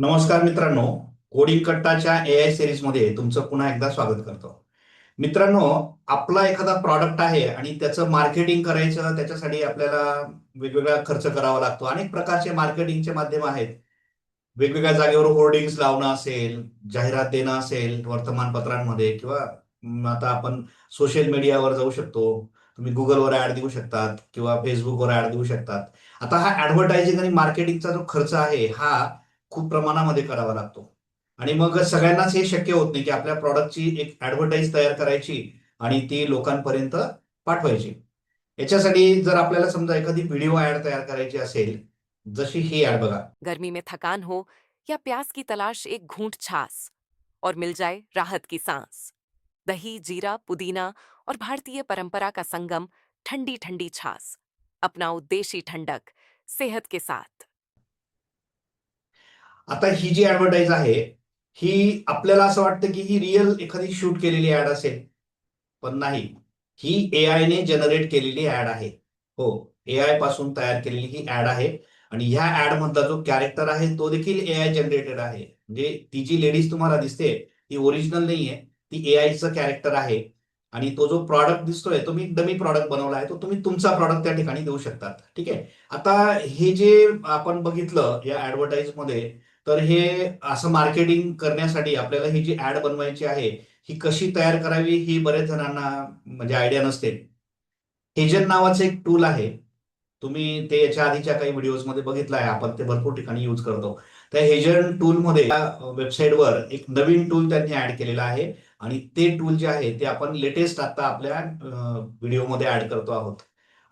नमस्कार मित्रांनो coding कट्टाच्या A I सिरीजमध्ये तुमचं पुन्हा एकदा स्वागत करतो. मित्रांनो आपला एखादा प्रॉडक्ट आहे आणि त्याचं मार्केटिंग करायचं त्याच्यासाठी आपल्याला वेगवेगळा खर्च करावा लागतो. अनेक प्रकारचे मार्केटिंगचे माध्यम आहेत. वेगवेगळ्या जागेवर होर्डिंग्स लावणं असेल जाहिरात देणं असेल वर्तमानपत्रांमध्ये किंवा आता आपण सोशल मीडियावर जाऊ शकतो. तुम्ही गुगलवर ऍड देऊ शकतात किंवा फेसबुकवर ऍड देऊ शकतात. आता हा ऍडव्हर्टायझिंग आणि मार्केटिंगचा जो खर्च आहे हा खूप प्रमाणामध्ये करावा लागतो. आणि मग सगळ्यांनाच हे शक्य होत नाही की आपल्या प्रॉडक्टची एक ऍडव्हर्टाईज तयार करायची आणि ती लोकांपर्यंत पाठवायची. याच्यासाठी जर आपल्याला समजा एखादी व्हिडिओ ऍड तयार करायची असेल जशी ही ऍड बघा. गर्मी में थकान हो या प्यास की तलाश एक घूंट छास और मिल जाए राहत की सांस। दही जीरा पुदीना और भारतीय परंपरा का संगम ठंडी ठंडी छास। अपनाओ देशी ठंडक सेहत के साथ। आता ही जी ऍडव्हर्टाईज आहे ही आपल्याला असं वाटतं की ही रिअल एखादी शूट केलेली ऍड असेल. पण नाही. ही ए ने जनरेट केलेली ऍड आहे. हो ए आयपासून तयार केलेली ही ऍड आहे. आणि ह्या ऍड मधला जो कॅरेक्टर आहे तो देखील ए आय जनरेटेड आहे. म्हणजे ती जी लेडीज तुम्हाला दिसते ती ओरिजिनल नाहीये. ती ए आयचं कॅरेक्टर आहे. आणि तो जो प्रॉडक्ट दिसतोय तो मी डमी प्रॉडक्ट बनवला आहे तो तुम्ही तुमचा प्रॉडक्ट त्या ठिकाणी देऊ शकतात. ठीक आहे? आता हे जे आपण बघितलं या ऍडव्हर्टाईजमध्ये तर हे असं मार्केटिंग करण्यासाठी आपल्याला ही जी ऍड बनवायची आहे ही कशी तयार करावी ही बरेच जणांना म्हणजे आयडिया नसते. हेजन नावाचं एक टूल आहे. तुम्ही ते याच्या आधीच्या काही व्हिडिओजमध्ये बघितलं आहे आपण ते भरपूर ठिकाणी यूज करतो. त्या हेजन टूलमध्ये वेबसाईटवर एक नवीन टूल त्यांनी ऍड केलेला आहे आणि ते टूल जे आहे ते आपण लेटेस्ट आता आपल्या व्हिडिओमध्ये ऍड करतो आहोत.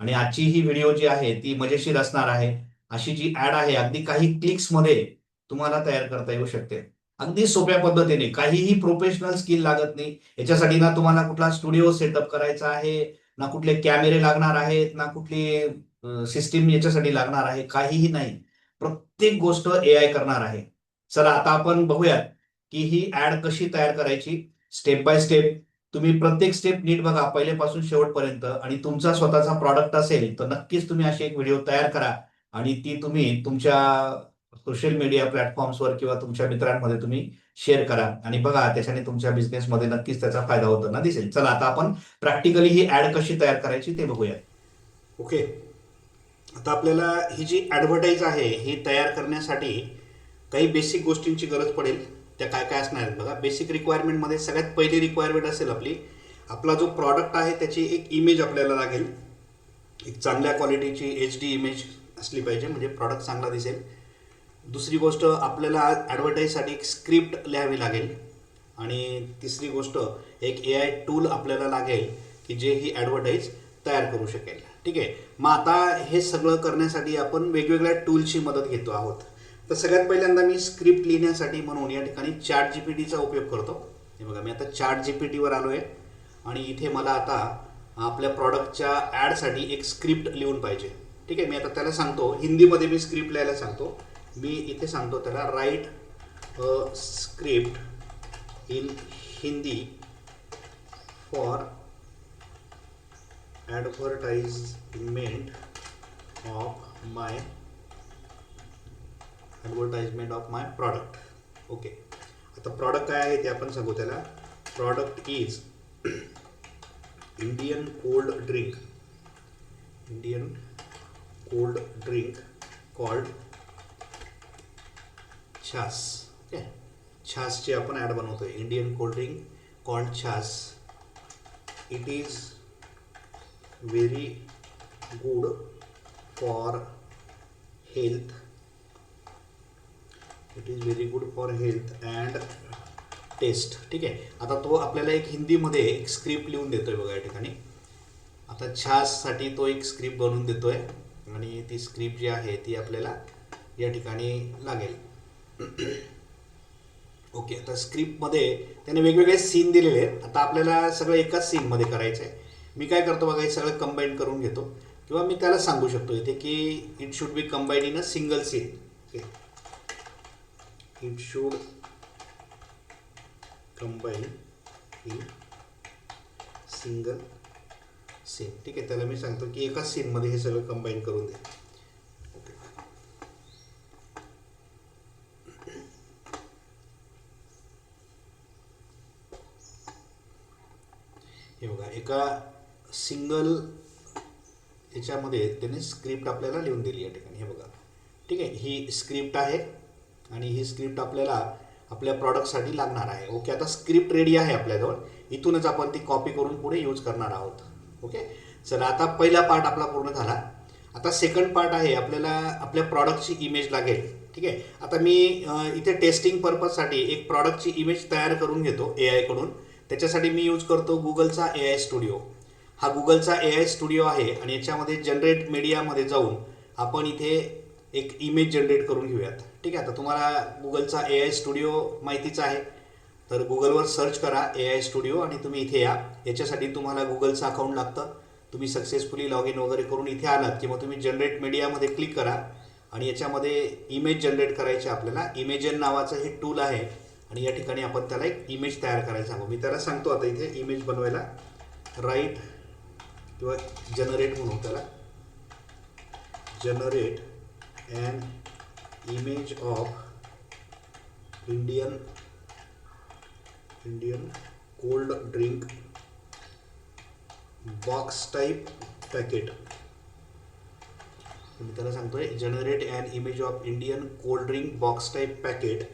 आणि आजची ही व्हिडिओ जी आहे ती मजेशीर असणार आहे. अशी जी ऍड आहे अगदी काही क्लिक्समध्ये तुम्हाला तयार करता येऊ शकते. अगदी सोप्या पद्धतीने काहीही प्रोफेशनल स्किल लागत नाही. याच्यासाठी ना तुम्हाला कुठला स्टुडिओ सेटअप करायचा आहे ना कुठले कॅमेरे लागणार आहेत ना कुठली सिस्टीम याच्यासाठी लागणार आहे काहीही नाही. प्रत्येक गोष्ट ए आय करणार आहे. चला आता आपण बघूयात की ही ऍड कशी तयार करायची. स्टेप बाय स्टेप तुम्ही प्रत्येक स्टेप नीट बघा पहिलेपासून शेवटपर्यंत. आणि तुमचा स्वतःचा प्रॉडक्ट असेल तर नक्कीच तुम्ही अशी एक व्हिडिओ तयार करा. आणि ती तुम्ही तुमच्या सोशल मीडिया प्लॅटफॉर्म्सवर किंवा तुमच्या मित्रांमध्ये तुम्ही शेअर करा. आणि बघा त्याच्याने तुमच्या बिझनेसमध्ये नक्कीच त्याचा फायदा होताना दिसेल. चला आता आपण प्रॅक्टिकली ही ऍड कशी तयार करायची ते बघूया ओके आता आपल्याला ही जी ॲडव्हर्टाईज आहे ही तयार करण्यासाठी काही बेसिक गोष्टींची गरज पडेल. त्या काय काय असणार आहेत? बघा बेसिक रिक्वायरमेंटमध्ये सगळ्यात पहिली रिक्वायरमेंट असेल आपली आपला जो प्रॉडक्ट आहे त्याची एक इमेज आपल्याला लागेल. एक चांगल्या क्वालिटीची एच डी इमेज असली पाहिजे म्हणजे प्रॉडक्ट चांगला दिसेल. दुसरी गोष्ट आपल्याला ॲडव्हर्टाईजसाठी एक स्क्रिप्ट लिहावी लागेल. आणि तिसरी गोष्ट एक ए आय टूल आपल्याला लागेल की जे ही ॲडव्हर्टाईज तयार करू शकेल. ठीक आहे? मग आता हे सगळं करण्यासाठी आपण वेगवेगळ्या टूलची मदत घेतो आहोत. तर सगळ्यात पहिल्यांदा मी स्क्रिप्ट लिहिण्यासाठी म्हणून या ठिकाणी चॅट जी पी टीचा उपयोग करतो. हे बघा मी आता चॅट जी पी टीवर आलो आहे आणि इथे मला आता आपल्या प्रॉडक्टच्या ॲडसाठी एक स्क्रिप्ट लिहून पाहिजे. ठीक आहे? मी आता त्याला सांगतो. हिंदीमध्ये मी स्क्रिप्ट लिहायला सांगतो. मी इथे सांगतो त्याला write a script in Hindi for advertisement of my advertisement of my product okay आता प्रॉडक्ट काय आहे ते आपण सांगू त्याला. Product is Indian cold drink Indian cold drink called chaas okay छासची आपण ॲड बनवतो Indian cold drink called chaas. It is very good for health it is very good for health and taste ठीक आहे? आता तो आपल्याला एक हिंदीमध्ये एक स्क्रिप्ट लिहून देतो आहे बघा या ठिकाणी. आता छाससाठी तो एक स्क्रिप्ट बनवून आहे आणि ती स्क्रिप्ट जी आहे ती आपल्याला या ठिकाणी लागेल. ओके आता स्क्रिप्टमध्ये त्याने वेगवेगळे सीन दिलेले आहेत. आता आपल्याला सगळं एकाच सीनमध्ये करायचं आहे मी काय करतो बघा हे सगळं कंबाईन करून घेतो. किंवा मी त्याला सांगू शकतो इथे की it should be combine in a single scene okay it should combine in single scene ठीक आहे त्याला मी सांगतो की एकाच सीनमध्ये हे सगळं कंबाईन करून दे. हे बघा एका सिंगल याच्यामध्ये त्याने स्क्रिप्ट आपल्याला लिहून दिली या ठिकाणी. हे बघा. ठीक आहे? ही स्क्रिप्ट आहे आणि ही स्क्रिप्ट आपल्याला आपल्या प्रॉडक्टसाठी लागणार आहे. ओके आता स्क्रिप्ट रेडी आहे आपल्याजवळ. इथूनच आपण ती कॉपी करून पुढे यूज करणार आहोत. ओके चला आता पहिला पार्ट आपला पूर्ण झाला. आता सेकंड पार्ट आहे आपल्याला आपल्या प्रॉडक्टची इमेज लागेल. ठीक आहे? आता मी इथे टेस्टिंग पर्पजसाठी एक प्रॉडक्टची इमेज तयार करून घेतो ए आयकडून त्याच्यासाठी मी यूज करतो गुगलचा ए आय स्टुडिओ हा गुगलचा ए आय स्टुडिओ आहे आणि याच्यामध्ये जनरेट मीडियामध्ये जाऊन आपण इथे एक इमेज जनरेट करून घेऊयात. ठीक आहे आता तुम्हाला गुगलचा ए आय स्टुडिओ माहितीच आहे. तर गुगलवर सर्च करा ए आय स्टुडिओ आणि तुम्ही इथे या. याच्यासाठी तुम्हाला गुगलचं अकाउंट लागतं. तुम्ही सक्सेसफुली लॉग इन वगैरे करून इथे आलात किंवा तुम्ही जनरेट मीडियामध्ये क्लिक करा आणि याच्यामध्ये इमेज जनरेट करायची आपल्याला. इमेजन नावाचं हे टूल आहे. आणि या ठिकाणी आपण त्याला एक इमेज तयार करायला सांगू. मी त्याला सांगतो आता इथे इमेज बनवायला. राईट किंवा जनरेट म्हणू त्याला. Generate and image of Indian Indian cold drink box type packet मी त्याला सांगतोय generate and image of Indian cold drink box type packet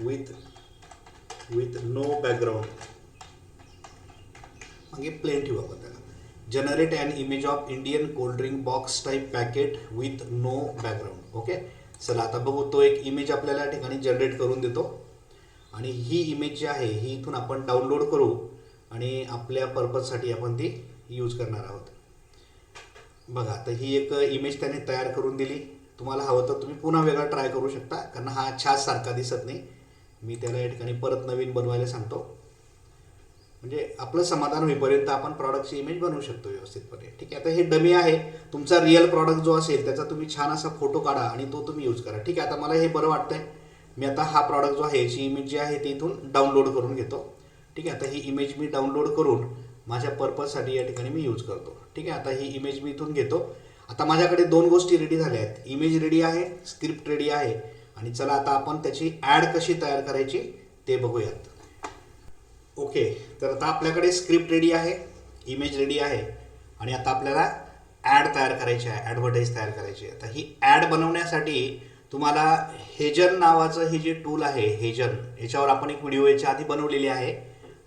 with with no background मागे प्लेन ठेवू आपण त्याला generate and image of Indian cold drink box type packet with no background okay चला आता बघू तो एक इमेज आपल्याला या ठिकाणी जनरेट करून देतो. आणि ही इमेज जी आहे ही इथून आपण डाउनलोड करू आणि आपल्या पर्पजसाठी आपण ती यूज करणार आहोत. बघा तर ही एक इमेज त्याने तयार करून दिली. तुम्हाला हवं तर तुम्ही पुन्हा वेगळा ट्राय करू शकता कारण हा छास सारखा दिसत नाही. मी त्याला या ठिकाणी परत नवीन बनवायला सांगतो. म्हणजे आपलं समाधान होईपर्यंत आपण प्रॉडक्टची इमेज बनवू शकतो व्यवस्थितपणे. ठीक आहे आता हे डमी आहे. तुमचा रिअल प्रॉडक्ट जो असेल त्याचा तुम्ही छान असा फोटो काढा आणि तो तुम्ही यूज करा. ठीक आहे आता मला हे बरं वाटतंय. मी आता हा प्रॉडक्ट जो आहे याची इमेज जी आहे ती इथून डाउनलोड करून घेतो. ठीक आहे आता ही इमेज मी डाउनलोड करून माझ्या पर्पजसाठी या ठिकाणी मी यूज करतो. ठीक आहे आता ही इमेज मी इथून घेतो. आता माझ्याकडे दोन गोष्टी रेडी झाल्या आहेत. इमेज रेडी आहे स्क्रिप्ट रेडी आहे. आणि चला आता आपण त्याची ॲड कशी तयार करायची ते बघूयात. ओके तर आता आपल्याकडे स्क्रिप्ट रेडी आहे इमेज रेडी आहे आणि आता आपल्याला ॲड तयार करायची आहे ॲडव्हर्टाईज तयार करायची आहे. आता ही ॲड बनवण्यासाठी तुम्हाला हेजन नावाचं हे जे टूल आहे हेजन याच्यावर आपण एक व्हिडिओ याच्या आधी बनवलेली आहे.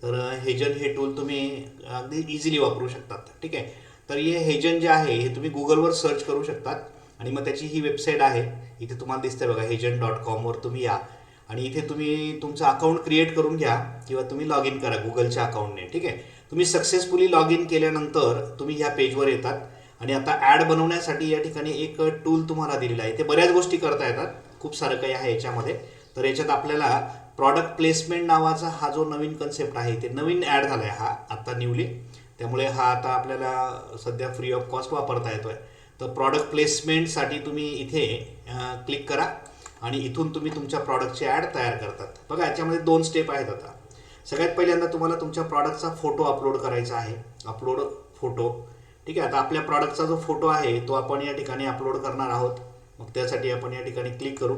तर हेजन हे टूल तुम्ही अगदी इझिली वापरू शकतात. ठीक आहे? तर हे हेजन जे आहे हे तुम्ही गुगलवर सर्च करू शकतात. आणि मग त्याची ही वेबसाईट आहे. इथे तुम्हाला दिसतंय बघा हेजंट डॉट कॉमवर तुम्ही या. आणि इथे तुम्ही तुमचं अकाउंट क्रिएट करून घ्या किंवा तुम्ही लॉग इन करा गुगलच्या अकाउंटने ठीक आहे? तुम्ही सक्सेसफुली लॉग इन केल्यानंतर तुम्ही ह्या पेजवर येतात. आणि आता ॲड बनवण्यासाठी या ठिकाणी एक टूल तुम्हाला दिलेला आहे. इथे बऱ्याच गोष्टी करता येतात. खूप सारं काही आहे याच्यामध्ये. तर याच्यात आपल्याला प्रॉडक्ट प्लेसमेंट नावाचा हा जो नवीन कन्सेप्ट आहे ते नवीन ॲड झाला आहे हा आत्ता न्यूली त्यामुळे हा आता आपल्याला सध्या फ्री ऑफ कॉस्ट वापरता येतो आहे तर प्रॉडक्ट प्लेसमेंटसाठी तुम्ही इथे क्लिक करा आणि इथून तुम्ही तुमच्या प्रॉडक्टची ॲड तयार करतात. बघा याच्यामध्ये दोन स्टेप आहेत आता. सगळ्यात पहिल्यांदा तुम्हाला तुमच्या प्रॉडक्टचा फोटो अपलोड करायचा आहे. अपलोड फोटो ठीक आहे आता आपल्या प्रॉडक्टचा जो फोटो आहे तो आपण या ठिकाणी अपलोड करणार आहोत. मग त्यासाठी आपण या ठिकाणी क्लिक करू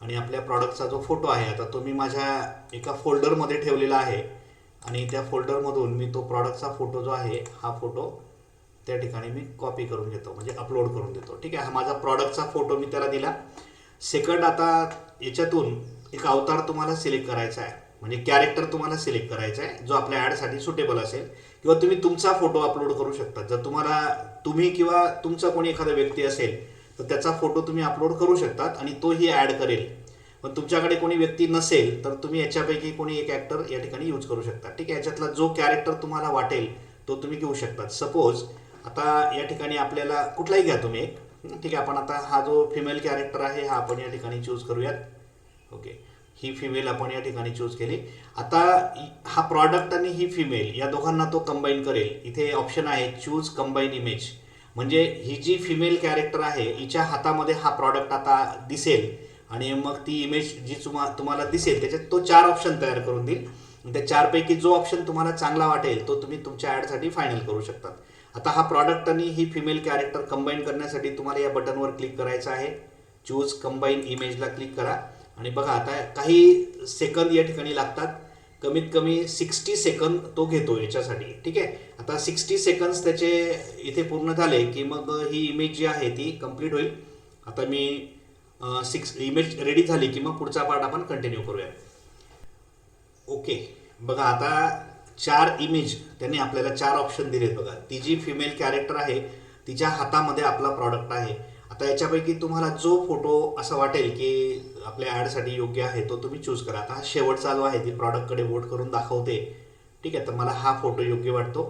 आणि आपल्या प्रॉडक्टचा जो फोटो आहे आता तो मी माझ्या एका फोल्डरमध्ये ठेवलेला आहे. आणि त्या फोल्डरमधून मी तो प्रॉडक्टचा फोटो जो आहे हा फोटो त्या ठिकाणी मी कॉपी करून घेतो म्हणजे अपलोड करून देतो. ठीक आहे? हा माझा प्रॉडक्टचा फोटो मी त्याला दिला. सेकंड आता याच्यातून एक अवतार तुम्हाला सिलेक्ट करायचा आहे. म्हणजे कॅरेक्टर तुम्हाला सिलेक्ट करायचा आहे जो आपल्या ॲडसाठी सुटेबल असेल. किंवा तुम्ही तुमचा फोटो अपलोड करू शकता. जर तुम्हाला तुम्ही किंवा तुमचा कोणी एखादा व्यक्ती असेल तर त्याचा फोटो तुम्ही अपलोड करू शकतात आणि तोही ॲड करेल. पण तुमच्याकडे कोणी व्यक्ती नसेल तर तुम्ही याच्यापैकी कोणी एक ॲक्टर या ठिकाणी यूज करू शकता. ठीक आहे? याच्यातला जो कॅरेक्टर तुम्हाला वाटेल तो तुम्ही घेऊ शकतात. सपोज आता या ठिकाणी आपल्याला कुठलाही घ्या तुम्ही एक. ठीक आहे आपण आता हा जो फिमेल कॅरेक्टर आहे हा आपण या ठिकाणी चूज करूयात. ओके ही फिमेल आपण या ठिकाणी चूज केली. आता हा प्रॉडक्ट आणि ही फिमेल या दोघांना तो कंबाईन करेल. इथे ऑप्शन आहे चूज कंबाईन इमेज म्हणजे ही जी फिमेल कॅरेक्टर आहे हिच्या हातामध्ये हा प्रॉडक्ट आता दिसेल. आणि मग ती इमेज जी तुम्हा तुम्हाला दिसेल त्याच्यात तो चार ऑप्शन तयार करून देईल. त्या चारपैकी जो ऑप्शन तुम्हाला चांगला वाटेल तो तुम्ही तुमच्या ॲडसाठी फायनल करू शकतात. आता हा प्रॉडक्ट आणि ही फिमेल कॅरेक्टर कंबाईन करण्यासाठी तुम्हाला या बटनवर क्लिक करायचं आहे. चूज कंबाईन इमेजला क्लिक करा. आणि बघा आता काही सेकंद या ठिकाणी लागतात. कमीत कमी सिक्स्टी सेकंद तो घेतो याच्यासाठी. ठीक आहे? आता सिक्स्टी सेकंड्स त्याचे इथे पूर्ण झाले की मग ही इमेज जी आहे ती कंप्लीट होईल. आता मी सिक्स इमेज रेडी झाली की मग पुढचा पार्ट आपण कंटिन्यू करूया. ओके बघा आता चार इमेज त्यांनी आपल्याला चार ऑप्शन दिलेत बघा. ती जी फिमेल कॅरेक्टर आहे तिच्या हातामध्ये आपला प्रॉडक्ट आहे. आता याच्यापैकी तुम्हाला जो फोटो असं वाटेल की आपल्या ॲडसाठी योग्य आहे तो तुम्ही चूज करा. आता हा शेवट चालू आहे ती प्रॉडक्टकडे वोट करून दाखवते. ठीक आहे तर मला हा फोटो योग्य वाटतो.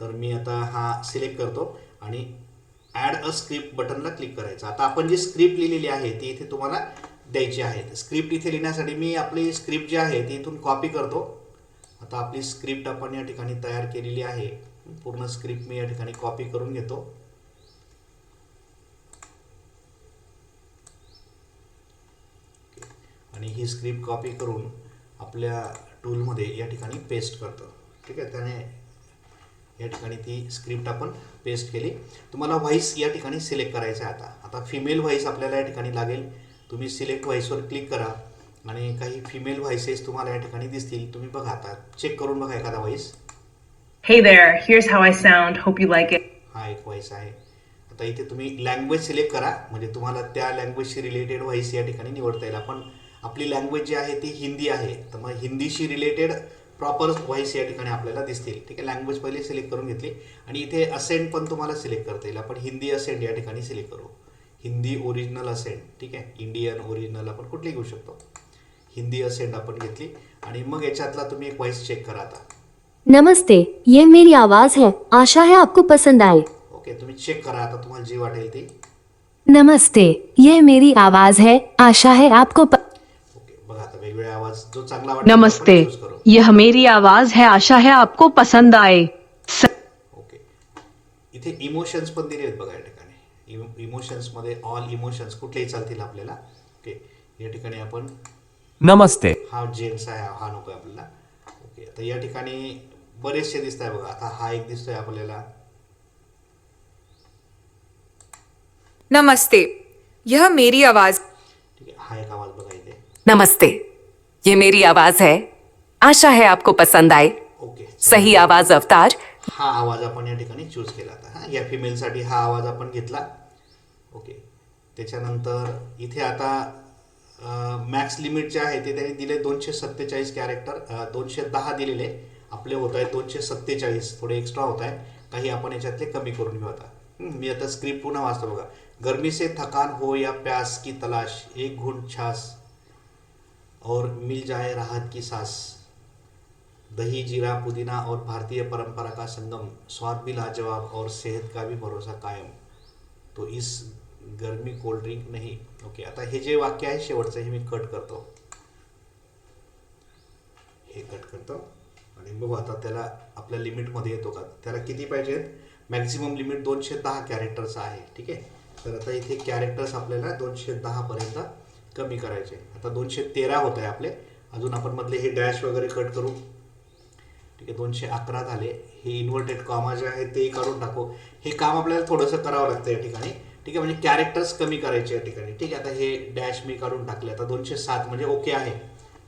तर मी आता हा सिलेक्ट करतो आणि ॲड अ स्क्रिप्ट बटनला क्लिक करायचं. आता आपण जी स्क्रिप्ट लिहिलेली आहे ती इथे तुम्हाला द्यायची आहे. स्क्रिप्ट इथे लिहिण्यासाठी मी आपली स्क्रिप्ट जी आहे ती इथून कॉपी करतो. आता आपली स्क्रिप्ट आपण या ठिकाणी तयार केलेली आहे. पूर्ण स्क्रिप्ट मी या ठिकाणी कॉपी करून घेतो. आणि ही स्क्रिप्ट कॉपी करून आपल्या टूलमध्ये या ठिकाणी पेस्ट करतो. ठीक आहे? त्याने या ठिकाणी ती स्क्रिप्ट आपण पेस्ट केली. तुम्हाला व्हॉइस या ठिकाणी सिलेक्ट करायचं आहे आता. आता फिमेल व्हॉइस आपल्याला या ठिकाणी लागेल. तुम्ही सिलेक्ट व्हॉइसवर क्लिक करा. आणि काही फिमेल व्हॉइसेस तुम्हाला या ठिकाणी दिसतील. तुम्ही बघा आता. चेक करून बघा एखादा voice Hey there, here's how I sound. Hope you like it. हा एक व्हॉइस आहे. आता इथे तुम्ही लँग्वेज सिलेक्ट करा. म्हणजे तुम्हाला त्या लँग्वेजशी रिलेटेड व्हॉइस या ठिकाणी निवडता येईल. आपण आपली लँग्वेज जी आहे ती हिंदी आहे. तर मग हिंदीशी रिलेटेड प्रॉपर व्हॉइस या ठिकाणी आपल्याला दिसतील. ठीक आहे? लँग्वेज पहिले सिलेक्ट करून घेतली. आणि इथे असेंट पण तुम्हाला सिलेक्ट करता येईल. आपण हिंदी असेंट या ठिकाणी सिलेक्ट करू. हिंदी ओरिजिनल असेंट ठीक आहे? इंडियन ओरिजिनल आपण कुठली घेऊ शकतो. हिंदी असेंट आपण घेतली. आणि मग याच्यातला तुम्ही एक व्हॉइस चेक करा आता. नमस्ते ये मेरी आवाज है. आशा है आपको पसंद आए. ओके तुम्ही चेक करा आता तुम्हाला जी वाटेल ती. नमस्ते ये मेरी आवाज है. आशा है आपको प... ओके बघा आता वेगवेगळे आवाज जो चांगला वाटेल तो नमस्ते आपण choose करू. यह मेरी आवाज है. आशा है आपको पसंद आए. स- ओके. इथे इमोशन्स पण दिले आहेत बघा या ठिकाणी. इमोशन्समध्ये ऑल इमोशन्स कुठलेही चालतील आपल्याला. ओके या ठिकाणी आपण नमस्ते. हा जेंट्स आहे हा नको आहे आपल्याला. ओके आता या ठिकाणी बरेचसे दिसत आहे बघा. आता हा एक दिसतोय आपल्याला. नमस्ते. यह मेरी आवाज. ठीक आहे हा एक आवाज बघा इथे. नमस्ते. ये मेरी आवाज है. आशा है आपको पसंद आए. ओके सही आवाज अवतार. हा आवाज आपण या ठिकाणी चूज केला आता. हा या फिमेलसाठी हा आवाज आपण घेतला. ओके त्याच्यानंतर इथे आता मॅक्स लिमिट जे आहे, ते त्यांनी दिले दोनशे सत्तेचाळीस कॅरेक्टर दोनशे दहा दिलेले आपले होत आहे दोनशे सत्तेचाळीस. थोडे एक्स्ट्रा होत आहे काही आपण याच्यातले कमी करून घेऊ आता. मी आता स्क्रिप्ट पुन्हा वाचतो बघा. गर्मी से थकान हो या प्यास की तलाश, एक घूंट छास, और मिल जाए राहत की सास. दही, जीरा, पुदीना और भारतीय परंपरा का संगम, स्वाद भी लाजवाब और सेहत का भी भरोसा कायम. तो इस गर्मी कोल्ड ड्रिंक नाही. ओके आता हे जे वाक्य आहे शेवटचं हे मी कट करतो. हे कट करतो. आणि बघू आता त्याला आपल्या लिमिटमध्ये येतो का? त्याला किती पाहिजेत? मॅक्झिमम लिमिट दोनशे दहा कॅरेक्टर्स आहे ठीक आहे? तर आता इथे कॅरेक्टर्स आपल्याला दोनशे दहापर्यंत कमी करायचे. आता दोनशे तेरा होत आहे आपले. अजून आपण मधले हे डॅश वगैरे कट करू. ठीक आहे दोनशे अकरा झाले. हे इन्व्हर्टेड कॉमा जे आहे ते काढून टाकू. हे काम आपल्याला थोडंसं करावं लागतं या ठिकाणी. ठीक आहे म्हणजे कॅरेक्टर्स कमी करायचे या ठिकाणी. ठीक आहे आता हे डॅश मी काढून टाकले आता दोनशे सात म्हणजे ओके आहे.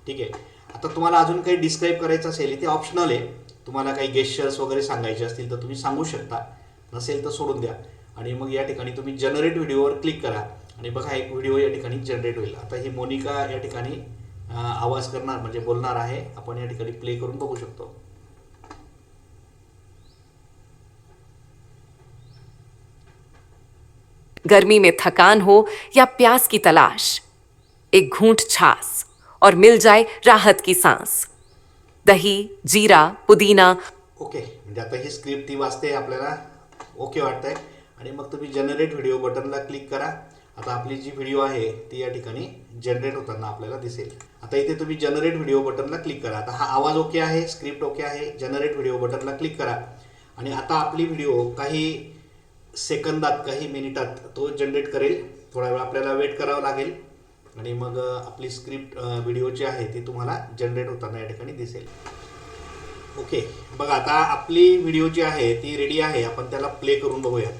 ठीक आहे आता तुम्हाला अजून काही डिस्क्राईब करायचं असेल इथे ऑप्शनल आहे. तुम्हाला काही गेस्चर्स वगैरे सांगायचे असतील तर तुम्ही सांगू शकता. नसेल तर सोडून द्या. आणि मग या ठिकाणी तुम्ही जनरेट व्हिडिओवर क्लिक करा. आणि बघा एक व्हिडिओ या ठिकाणी जनरेट होईल. आता ही मोनिका या ठिकाणी आवाज करणार म्हणजे बोलणार आहे. आपण या ठिकाणी प्ले करून बघू शकतो. गर्मी में थकान हो या प्यास की तलाश, एक घूंट छास और मिल जाए राहत की सांस। दही, जीरा, पुदीना। ओके, म्हणजे आता ही स्क्रिप्ट ती वाचते आपल्याला. ओके वाटतंय. आणि मग तुम्ही जनरेट व्हिडिओ बटनला क्लिक करा. आता आपली जी व्हिडिओ आहे, ती या ठिकाणी जनरेट होताना आपल्याला दिसेल. आता इथे तुम्ही जनरेट व्हिडिओ बटनला क्लिक करा. आता हा आवाज़ ओके आहे स्क्रिप्ट ओके आहे जनरेट व्हिडिओ बटनला क्लिक करा. आणि आता आपली व्हिडिओ काही सेकंदात काही मिनिटात तो जनरेट करेल. थोडा वेळ आपल्याला वेट करावं लागेल. आणि मग आपली स्क्रिप्ट व्हिडिओ जी आहे ती तुम्हाला जनरेट होताना या ठिकाणी दिसेल. ओके. बघा आता आपली व्हिडिओ जी आहे ती रेडी आहे. आपण त्याला प्ले करून बघूया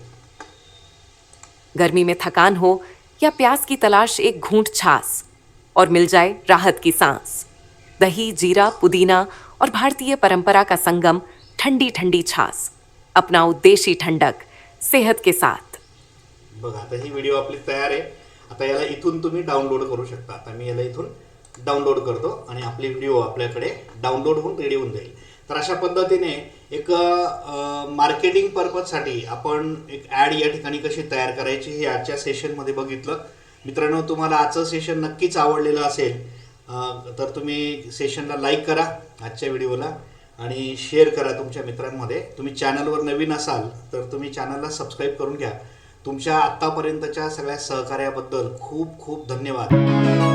गर्मी में थकान हो या प्यास की तलाश एक घूंट छास और मिल जाए राहत की सांस। दही जीरा पुदीना और भारतीय परंपरा का संगम ठंडी ठंडी छास। अपनाओ देशी ठंडक सेहत के साथ। बघा आता ही व्हिडिओ आपली तयार आहे. आता याला इथून तुम्ही डाउनलोड करू शकता. आता मी याला इथून डाउनलोड करतो आणि आपली व्हिडिओ आपल्याकडे डाउनलोड होऊन रेडी होऊन जाईल. तर अशा पद्धतीने एक मार्केटिंग पर्पजसाठी आपण एक ॲड या ठिकाणी कशी तयार करायची हे आजच्या सेशनमध्ये बघितलं. मित्रांनो तुम्हाला आजचं सेशन नक्कीच आवडलेलं असेल तर तुम्ही सेशनला लाईक करा आजच्या व्हिडिओला आणि शेअर करा तुमच्या मित्रांमध्ये. तुम्ही चॅनलवर नवीन असाल तर तुम्ही चॅनलला सबस्क्राईब करून घ्या. तुमच्या आत्तापर्यंतच्या सगळ्या सहकार्याबद्दल खूप खूप धन्यवाद.